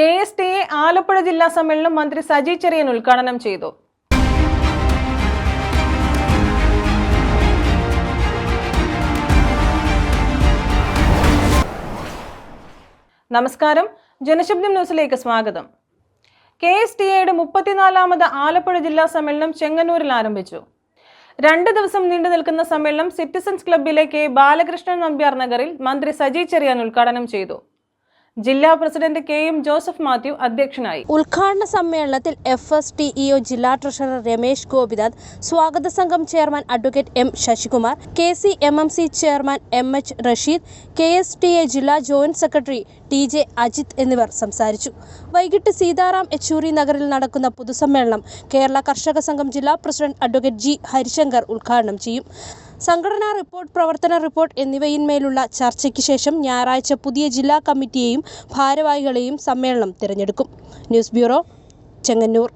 K S T A Alappuzha ജില്ലാ സമ്മേളനം മന്ത്രി സജി ചെറിയൻ ഉദ്ഘാടനം ചെയ്തു. നമസ്കാരം. ജനശബ്ദം ന്യൂസിലേക്ക് സ്വാഗതം. കെ എസ് ടി എയുടെ മുപ്പത്തിനാലാമത് ആലപ്പുഴ ജില്ലാ സമ്മേളനം ചെങ്ങന്നൂരിൽ ആരംഭിച്ചു. രണ്ട് ദിവസം നീണ്ടു നിൽക്കുന്ന സമ്മേളനം സിറ്റിസൺസ് ക്ലബിലെ കെ ബാലകൃഷ്ണൻ നമ്പ്യാർ നഗറിൽ മന്ത്രി സജി ചെറിയാൻ ഉദ്ഘാടനം ചെയ്തു. ജില്ലാ president K M Joseph Mathew അധ്യക്ഷനായി. ഉദ്ഘാടന സമ്മേളനത്തിൽ എഫ് എസ് ടി ഇഒ ജില്ലാ ട്രഷറർ രമേശ് ഗോപിനാഥ് സ്വാഗത സംഘം chairman advocate M Sasikumar K C M M C chairman M H Rasheed K S T A ജില്ലാ joint secretary T J Ajith എന്നിവർ സംസാരിച്ചു. വൈകിട്ട് സീതാറാം യെച്ചൂരി നഗറിൽ നടക്കുന്ന പൊതുസമ്മേളനം കേരള കർഷക സംഘം ജില്ലാ പ്രസിഡന്റ് അഡ്വക്കേറ്റ് ജി ഹരിശങ്കർ ഉദ്ഘാടനം ചെയ്യും. സംഘടനാ റിപ്പോർട്ട് പ്രവർത്തന റിപ്പോർട്ട് എന്നിവയിന്മേലുള്ള ചർച്ചയ്ക്ക് ശേഷം ഞായറാഴ്ച പുതിയ ജില്ലാ കമ്മിറ്റിയെയും ഭാരവാഹികളെയും സമ്മേളനം തിരഞ്ഞെടുക്കും. News bureau Chengannur.